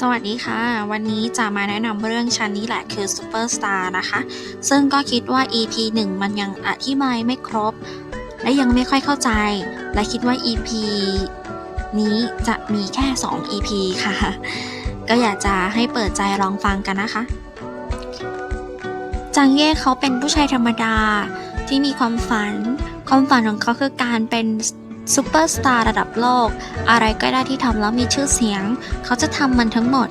สวัสดีค่ะ วันนี้จะมาแนะนำเรื่องชั้นนี้แหละคือ Superstar นะคะ ซึ่งก็คิดว่า EP 1 มันยังอธิบายไม่ครบ และยังไม่ค่อยเข้าใจ และคิดว่า EP นี้จะมีแค่ 2 EP ค่ะ ก็อยากจะให้เปิดใจลองฟังกันนะคะ จางเย่เขาเป็นผู้ชายธรรมดาที่มีความฝัน ความฝันของเขาคือการเป็น ซูเปอร์สตาร์ระดับโลก อะไรก็ได้ที่ทำแล้วมีชื่อเสียง เขาจะทำมันทั้งหมด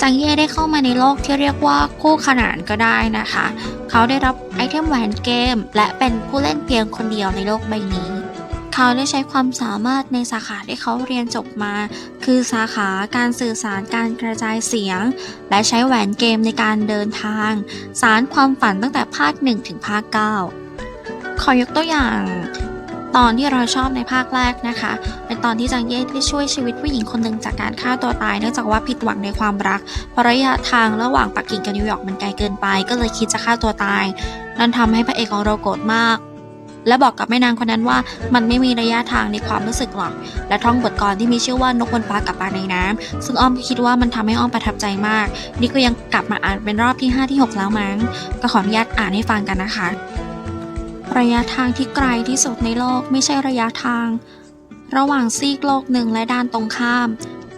จางเย่ได้เข้ามาในโลกที่เรียกว่าคู่ขนานก็ได้นะคะ เขาได้รับไอเทมแหวนเกม และเป็นผู้เล่นเพียงคนเดียวในโลกใบนี้ เขาได้ใช้ความสามารถในสาขาที่เขาเรียนจบมา คือสาขาการสื่อสารการกระจายเสียง และใช้แหวนเกมในการเดินทาง สารความฝันตั้งแต่ภาค 1 ถึงภาค 9 ขอยกตัวอย่าง ตอนที่เราชอบในภาคแรกนะคะ เป็นตอนที่จางเย่ได้ช่วยชีวิตผู้หญิงคนหนึ่งจากการฆ่าตัวตาย เนื่องจากว่าผิดหวังในความรักเพราะระยะทางระหว่างปักกิ่งกับนิวยอร์กมันไกลเกินไป ก็เลยคิดจะฆ่าตัวตาย นั่นทำให้พระเอกของเราโกรธมาก และบอกกับแม่นางคนนั้นว่ามันไม่มีระยะทางในความรู้สึกหรอก และท่องบทกลอนที่มีชื่อว่านกบนฟ้ากับปลาในน้ำซึ่งอ้อมคิดว่ามันทำให้อ้อมประทับใจมาก นี่ก็ยังกลับมาอ่านเป็นรอบที่5ที่6แล้วมั้งก็ขออนุญาตอ่านให้ฟังกันนะคะ ระยะทางที่ไกลที่สุดในโลกไม่ใช่ระยะทาง ระหว่างซีกโลกหนึ่งและด้านตรงข้าม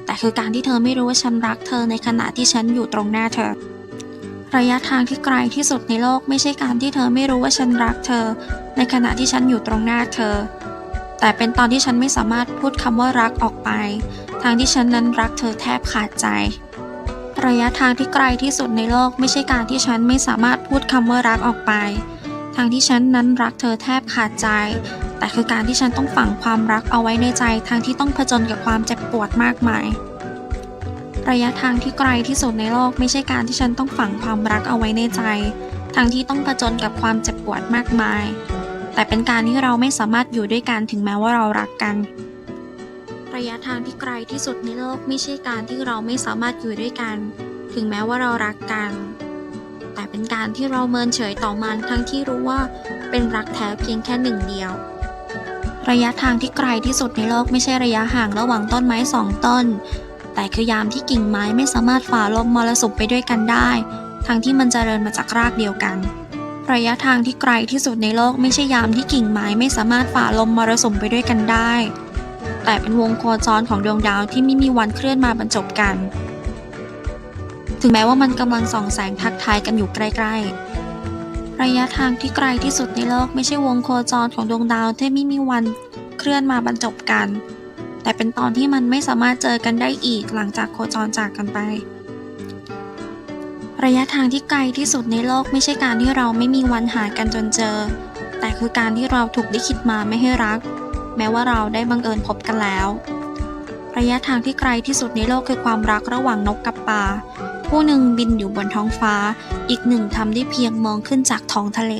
แต่คือการที่เธอไม่รู้ว่าฉันรักเธอในขณะที่ฉันอยู่ตรงหน้าเธอ ระยะทางที่ไกลที่สุดในโลกไม่ใช่การที่เธอไม่รู้ว่าฉันรักเธอ ในขณะที่ฉันอยู่ตรงหน้าเธอ แต่เป็นตอนที่ฉันไม่สามารถพูดคำว่ารักออกไป ทางที่ฉันนั้นรักเธอแทบขาดใจระยะทางที่ไกลที่สุดในโลกไม่ใช่การที่ฉันไม่สามารถพูดคำว่ารักออกไป ทางที่ฉันนั้นรักเธอแทบขาดใจ แต่คือการที่ฉันต้องฝังความรักเอาไว้ในใจทางที่ต้องผจญกับความเจ็บปวดมากมาย ระยะทางที่ไกลที่สุดในโลกไม่ใช่การที่ฉันต้องฝังความรักเอาไว้ในใจทางที่ต้องผจญกับความเจ็บปวดมากมาย แต่เป็นการที่เราไม่สามารถอยู่ด้วยกันถึงแม้ว่าเรารักกัน ระยะทางที่ไกลที่สุดในโลกไม่ใช่การที่เราไม่สามารถอยู่ด้วยกัน ถึงแม้ว่าเรารักกัน แต่เป็นการที่เราเมินเฉยต่อมันทั้งที่รู้ว่าเป็นรักแท้เพียงแค่หนึ่งเดียว ระยะทางที่ไกลที่สุดในโลกไม่ใช่ระยะห่างระหว่างต้นไม้สองต้น แต่คือยามที่กิ่งไม้ไม่สามารถฝ่าลมมรสุมไปด้วยกันได้ ทั้งที่มันจเจริญมาจากรากเดียวกัน ระยะทางที่ไกลที่สุดในโลกไม่ใช่ยามที่กิ่งไม้ไม่สามารถฝ่าลมมรสุมไปด้วยกันได้ แต่เป็นวงโคจรของดวงดาวที่ไม่มีวันเคลื่อนมาบรรจบกัน ถึงแม้ว่ามันกำลังส่องแสงทักทายกันอยู่ใกล้ๆ ระยะทางที่ไกลที่สุดในโลกไม่ใช่วงโคจรของดวงดาวที่ไม่มีวันเคลื่อนมาบรรจบกัน แต่เป็นตอนที่มันไม่สามารถเจอกันได้อีกหลังจากโคจรจากกันไป ระยะทางที่ไกลที่สุดในโลกไม่ใช่การที่เราไม่มีวันหากันจนเจอ แต่คือการที่เราถูกลิขิตมาไม่ให้รัก แม้ว่าเราได้บังเอิญพบกันแล้ว ระยะทางที่ไกลที่สุดในโลกคือความรักระหว่างนกกับปลา ผู้หนึ่งบินอยู่บนท้องฟ้า อีกหนึ่งทำได้เพียงมองขึ้นจากท้องทะเล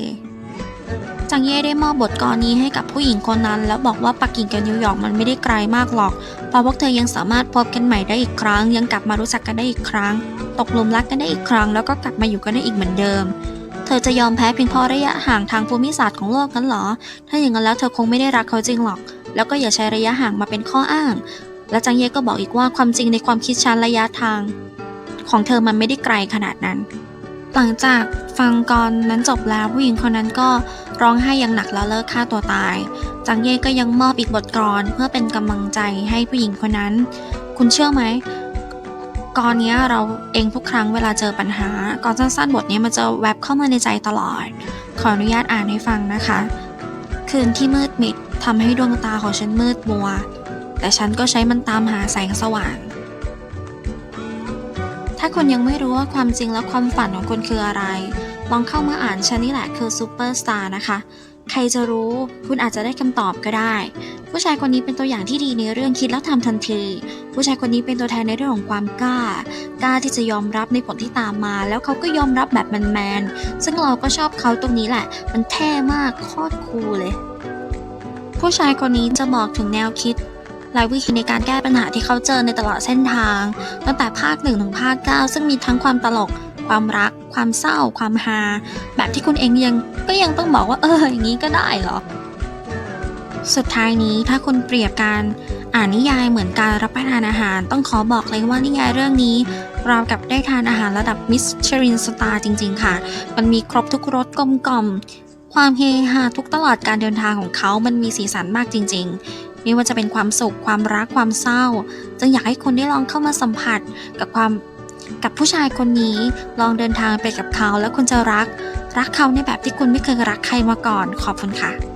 จางเย่ได้มอบบทกรนี้ให้กับผู้หญิงคนนั้น แล้วบอกว่าปักกิ่งกับนิวยอร์กมันไม่ได้ไกลมากหรอก เพราะพวกเธอยังสามารถพบกันใหม่ได้อีกครั้ง ยังกลับมารู้จักกันได้อีกครั้ง ตกหลุมรักกันได้อีกครั้ง แล้วก็กลับมาอยู่กันได้อีกเหมือนเดิมเธอจะยอมแพ้เพียงเพราะระยะห่างทางภูมิศาสตร์ของโลกกันเหรอ ถ้าอย่างนั้นแล้วเธอคงไม่ได้รักเขาจริงหรอก แล้วก็อย่าใช้ระยะห่างมาเป็นข้ออ้าง และจางเย่ก็บอกอีกว่าความจริงในความคิดฉันระยะทาง ของเธอมันไม่ได้ไกลขนาดนั้น หลังจากฟังกรนั้นจบแล้วผู้หญิงคนนั้นก็ร้องไห้อย่างหนักแล้วเลิกฆ่าตัวตาย จางเย่ก็ยังมอบอีกบทกรเพื่อเป็นกำลังใจให้ผู้หญิงคนนั้น คุณเชื่อไหมกรนี้เราเองทุกครั้งเวลาเจอปัญหากรสั้นๆบทนี้มันจะแวบเข้ามาในใจตลอด ขออนุญาตอ่านให้ฟังนะคะ คืนที่มืดมิดทำให้ดวงตาของฉันมืดมัว แต่ฉันก็ใช้มันตามหาแสงสว่าง ถ้าคุณยังไม่รู้ว่าความจริงและความฝันของคุณคืออะไร ลองเข้ามาอ่านฉันนี่แหละคือซูเปอร์สตาร์นะคะ ใครจะรู้ คุณอาจจะได้คำตอบก็ได้ ผู้ชายคนนี้เป็นตัวอย่างที่ดีในเรื่องคิดแล้วทำทันที ผู้ชายคนนี้เป็นตัวแทนในเรื่องของความกล้า กล้าที่จะยอมรับในผลที่ตามมา แล้วเขาก็ยอมรับแบบแมนๆ ซึ่งเราก็ชอบเขาตรงนี้แหละ มันเท่มากโคตรคูลเลย ผู้ชายคนนี้จะบอกถึงแนวคิด และวิธีในการแก้ปัญหาที่เขาเจอในตลอดเส้นทาง ตั้งแต่ภาค1ถึงภาค 9 ซึ่งมีทั้งความตลก ความรัก ความเศร้า ความฮาแบบที่คุณเองยังก็ยังต้องบอกว่าเอออย่างนี้ก็ได้เหรอ สุดท้ายนี้ถ้าคุณเปรียบการอ่านนิยายเหมือนการรับประทานอาหาร ต้องขอบอกเลยว่านิยายเรื่องนี้เราวกับได้ทานอาหารระดับมิชลินสตาร์จริง ๆ ค่ะ มันมีครบทุกรสกลมกล่อมความเฮฮาทุกตลอดการเดินทางของเขา มันมีสีสันมากจริง ๆ ไม่ว่าจะเป็นความสุขความรักความเศร้า จึงอยากให้คุณได้ลองเข้ามาสัมผัสกับความกับผู้ชายคนนี้ลองเดินทางไปกับเขาแล้วคุณจะรัก รักเขาในแบบที่คุณไม่เคยรักใครมาก่อนขอบคุณค่ะ